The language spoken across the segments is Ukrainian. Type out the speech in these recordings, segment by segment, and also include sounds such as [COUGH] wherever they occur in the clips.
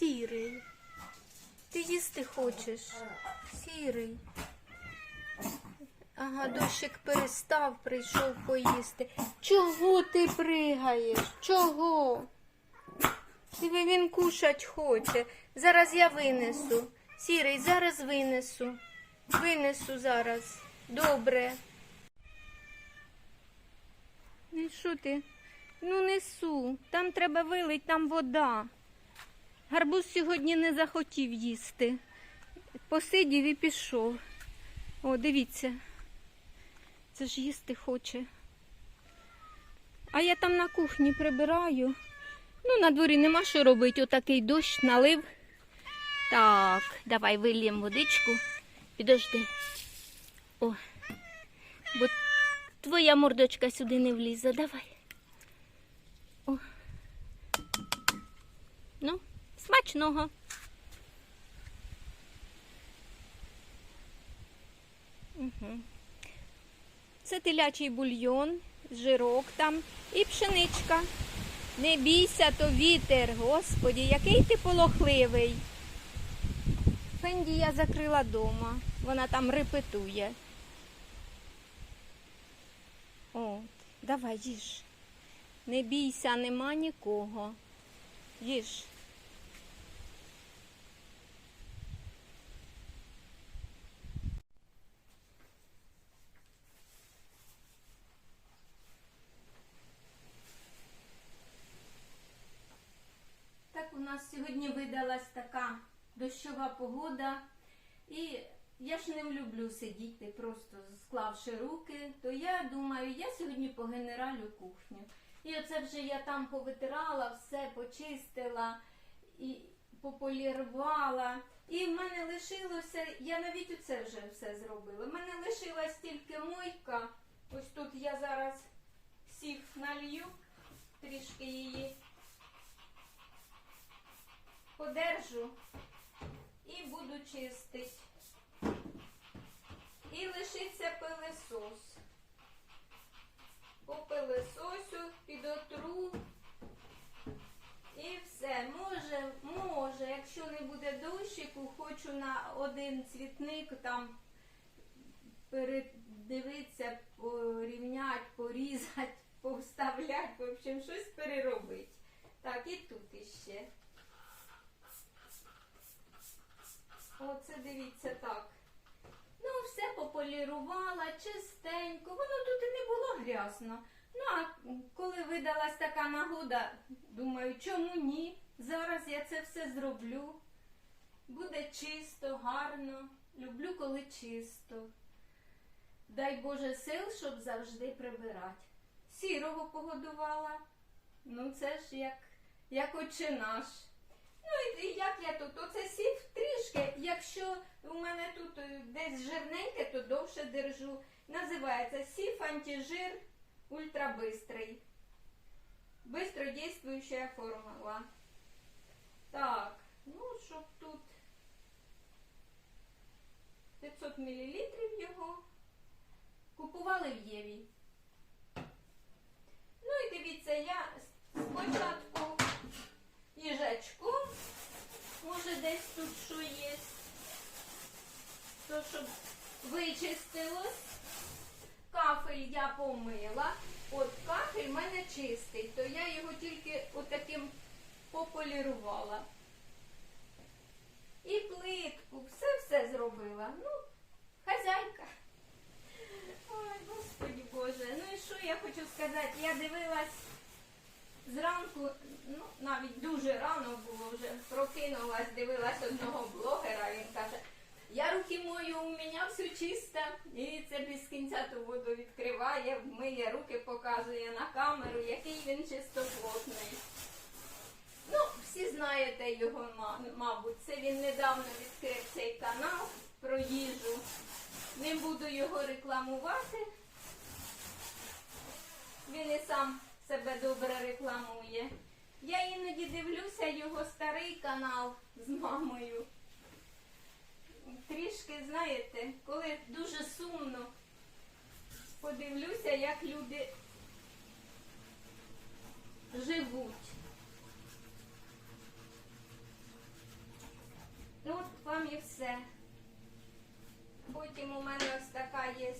Сірий. Ти їсти хочеш? Сірий. Ага, дощик перестав, прийшов поїсти. Чого ти пригаєш? Чого? Диви, він кушать хоче. Зараз я винесу. Сірий, зараз винесу. Винесу зараз. Добре. Ну що ти? Ну несу. Там треба вилить, там вода. Гарбуз сьогодні не захотів їсти. Посидів і пішов. О, дивіться. Це ж їсти хоче. А я там на кухні прибираю. Ну, на дворі нема що робити. Отакий дощ налив. Так, давай вильємо водичку. Підожди. О. Бо твоя мордочка сюди не влізе. Давай. О. Ну, смачного. Це телячий бульйон, жирок там і пшеничка. Не бійся, то вітер, господі, який ти полохливий. Фенді я закрила дома, вона там репетує. От, давай їж. Не бійся, нема нікого. Їж. Так у нас сьогодні видалась така дощова погода. І я ж не люблю сидіти, просто склавши руки, то я думаю, я сьогодні погенералю кухню. І оце вже я там повитирала, все почистила і пополірувала. І в мене лишилося, я навіть оце вже все зробила. В мене лишилась тільки мойка. Ось тут я зараз сів налью, трішки її подержу і буду чистити. І лишиться пилесос. По пилесосю підотру. І все. Може, може, якщо не буде дощику, хочу на один цвітник там передивитися, порівняти, порізати, [LAUGHS] повставляти, в общем, щось переробити. Так, і тут іще. Оце дивіться так. Ну, все пополірувала, чистенько. Воно тут і не було грязно. Ну, а коли видалась така нагода, думаю, чому ні? Зараз я це все зроблю. Буде чисто, гарно. Люблю, коли чисто. Дай Боже сил, щоб завжди прибирати. Сірого погодувала. Ну, це ж як, як отче наш. Ну і як я тут? Оце сів трішки. Якщо у мене тут е, десь жирненьке, то довше держу. Називається сів антижир ультрабистрий. Бистродействуюча формула. Так, ну щоб тут 500 мл його. Купували в Єві. Ну і дивіться, я спочатку їжачку. Може десь тут що є. То, щоб вичистилось. Кафель я помила. От кафель в мене чистий, то я його тільки отаким пополірувала. І плитку, все-все зробила. Ну, хазяйка. Ой, господи Боже. Ну і що я хочу сказати? Я дивилась зранку, ну навіть дуже рано було вже прокинулась, дивилась одного блогера, він каже, я руки мою, у мене все чисто. І це без кінця ту воду відкриває, миє руки, показує на камеру, який він чистоплотний. Ну, всі знаєте його, мабуть. Це він недавно відкрив цей канал про їжу. Не буду його рекламувати. Він і сам себе добре рекламує. Я іноді дивлюся його старий канал з мамою. Трішки, знаєте, коли дуже сумно подивлюся, як люди живуть. Ну, от вам і все. Потім у мене ось така є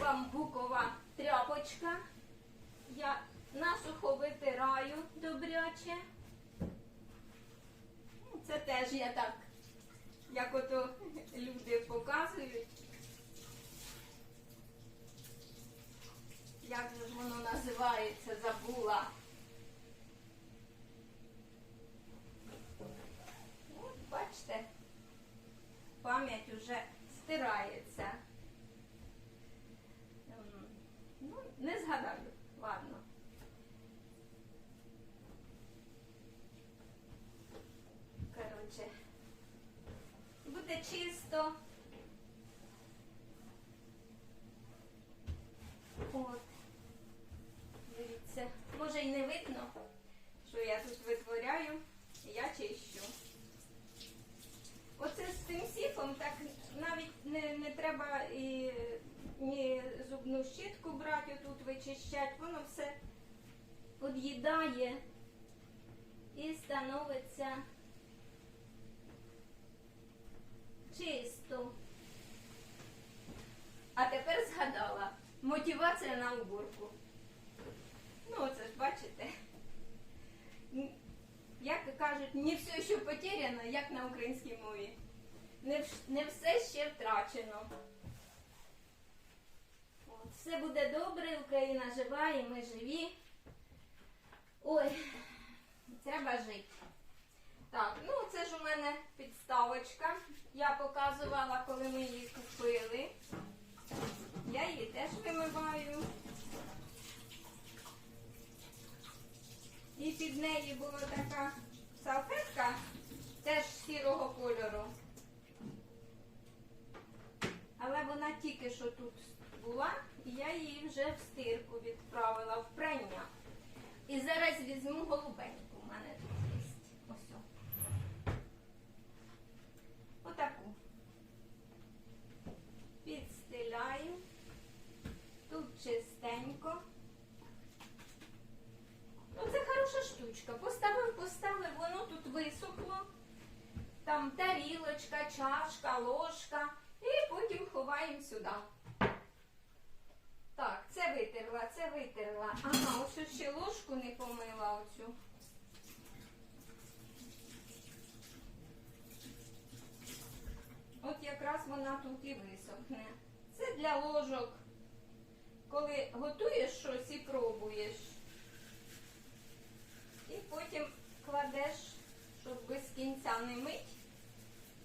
бамбукова тряпочка гаряче. Ну, Це теж я так, як ото люди показують. Як же воно називається, забула. От, бачите, пам'ять уже стирається. Ну, не згадаю, чисто. От. Дивіться, може й не видно, що я тут витворяю, я чищу. Оце з тим сіфом так навіть не, не треба і ні зубну щітку брати, отут вичищати, воно все од'їдає і становиться чисто. А тепер згадала мотивація на уборку. Ну, оце ж бачите. Як кажуть, не все ще потеряно, як на українській мові. Не, не все ще втрачено. От, все буде добре, Україна жива і ми живі. Ой, треба жити. Так, ну це ж у мене підставочка. Я показувала, коли ми її купили. Я її теж вимиваю. І під нею була така салфетка, теж сірого кольору. Але вона тільки що тут була, і я її вже в стирку відправила в прання. І зараз візьму голубеньку. У мене тут є. Ось. Отаку. Підстеляю. Тут чистенько. Ну, це хороша штучка. Поставив, поставив, воно тут висохло. Там тарілочка, чашка, ложка. І потім ховаємо сюди. Так, це витерла, це витерла. Ага, ось ще ложку не помила оцю. От якраз вона тут і висохне. Це для ложок. Коли готуєш щось і пробуєш. І потім кладеш, щоб без кінця не мить,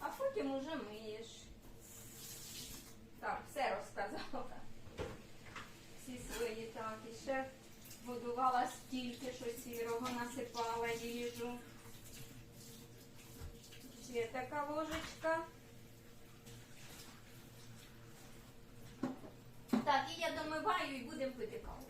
а потім уже миєш. Так, все розказала. Всі свої так. І ще годувала стільки, що сірого насипала їжу. Ще така ложечка. Так, і я домиваю і будемо пити каву.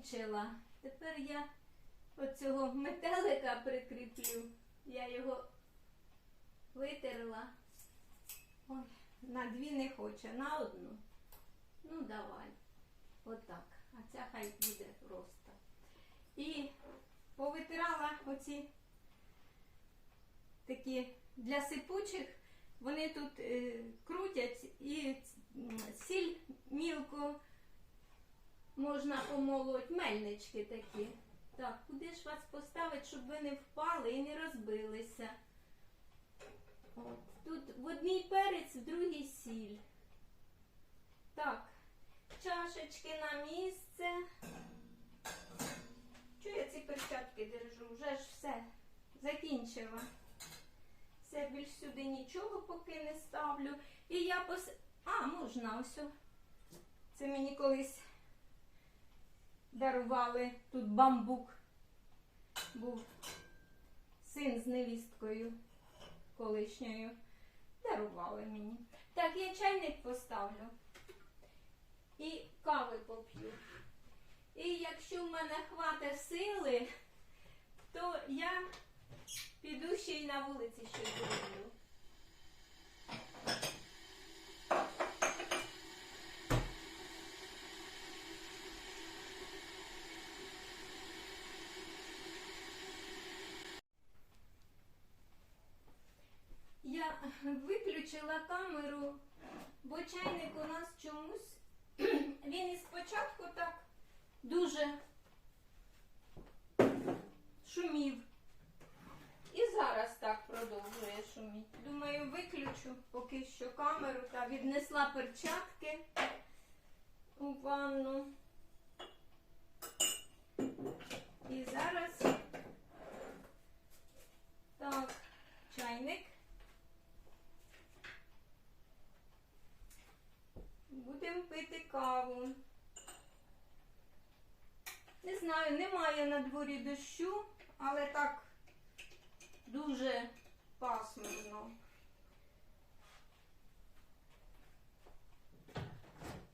закінчила. Тепер я оцього метелика прикріплю. Я його витерла. Ой, на дві не хоче, на одну. Ну, давай. Отак. А ця хай буде просто. І повитирала оці такі для сипучих. Вони тут е, крутять і сіль мілко можна помолоть, мельнички такі. Так, куди ж вас поставити, щоб ви не впали і не розбилися? От. Тут в одній перець, в другій сіль. Так, чашечки на місце. Чого я ці перчатки держу? Вже ж все, закінчила. Все, більш сюди нічого поки не ставлю. І я пос... А, можна ось. Це мені колись дарували тут бамбук. Був син з невісткою колишньою. Дарували мені. Так, я чайник поставлю і кави поп'ю. І якщо в мене хватить сили, то я піду ще й на вулиці щось зроблю. Я виключила камеру, бо чайник у нас чомусь він і спочатку так дуже шумів. І зараз так продовжує шуміти. Думаю, виключу поки що камеру та віднесла перчатки у ванну. І зараз так, чайник. Будемо пити каву. Не знаю, немає на дворі дощу, але так дуже пасмурно.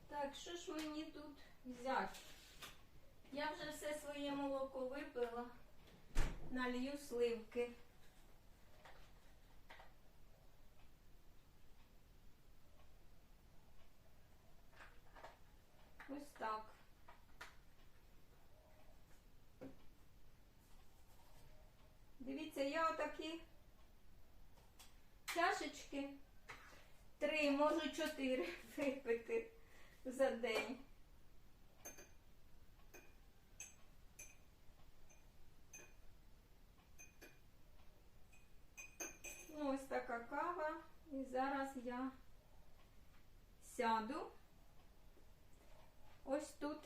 Так, що ж мені тут взяти? Я вже все своє молоко випила, налью сливки. Ось так. Дивіться, я отакі чашечки, три, можу чотири [LAUGHS] випити за день. Ну, ось така кава. І зараз я сяду ось тут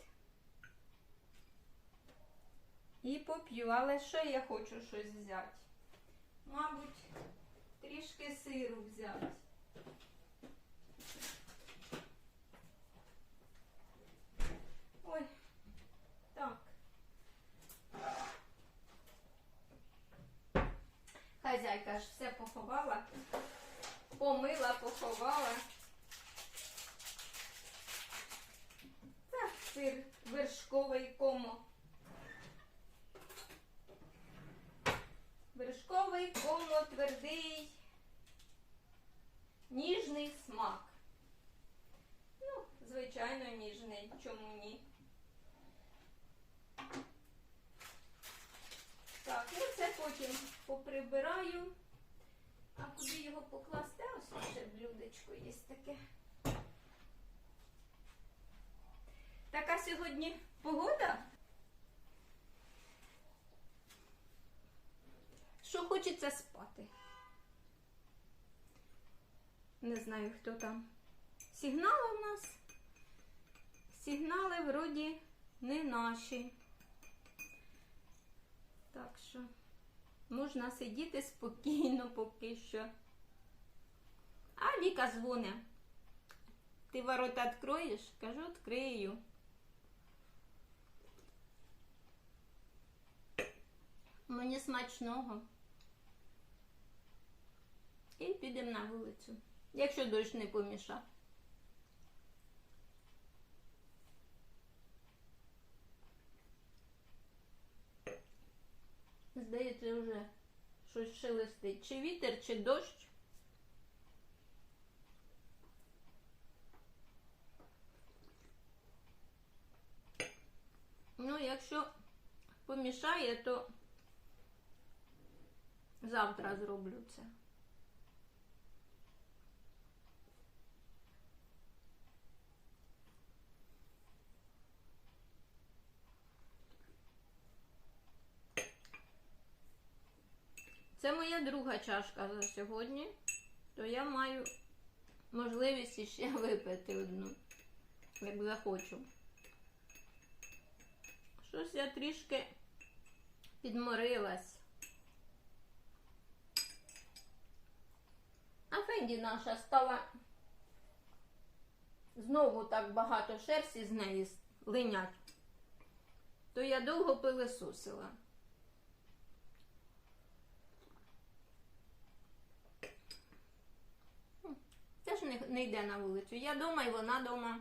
і поп'ю. Але що я хочу щось взяти? Мабуть, трішки сиру взяти. Ой, так. Хазяйка ж все поховала, помила, поховала. Так, сир вершковий комо. Вершковий комо твердий, ніжний смак. Ну, звичайно, ніжний, чому ні? Так, ну це потім поприбираю. А куди його покласти? Ось ще блюдечко є таке. Така сьогодні погода. Що хочеться спати. Не знаю, хто там. Сигнали у нас. Сигнали вроді не наші. Так що можна сидіти спокійно поки що. А Віка дзвоне. Ти ворота відкроєш? Кажу, відкрию. Мені смачного. І підемо на вулицю. Якщо дощ не помішав. Здається, вже щось шелестить. Чи вітер, чи дощ. Ну, якщо помішає, то завтра зроблю це. Це моя друга чашка за сьогодні, то я маю можливість іще випити одну, як захочу. Щось я трішки підморилась. А Фенді наша стала знову так багато шерсті з неї линять, то я довго пилисосила. Теж не, не йде на вулицю. Я дома і вона дома.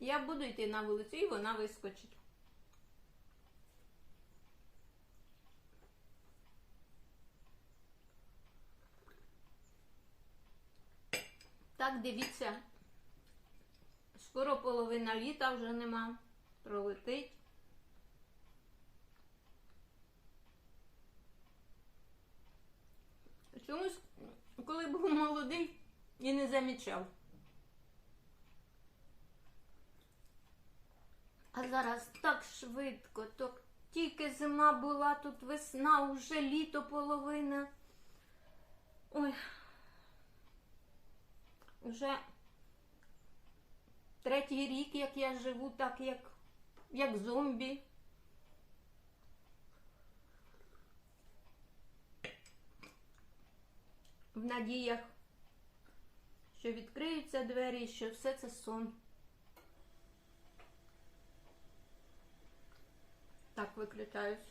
Я буду йти на вулицю і вона вискочить. Так, дивіться. Скоро половина літа вже нема. Пролетить. Чомусь, коли був молодий, і не замічав. А зараз так швидко, то тільки зима була, тут весна, уже літо половина. Ой. Уже третій рік, як я живу, так як, як зомбі. В надіях, що відкриються двері, що все це сон. Так, виключаюсь.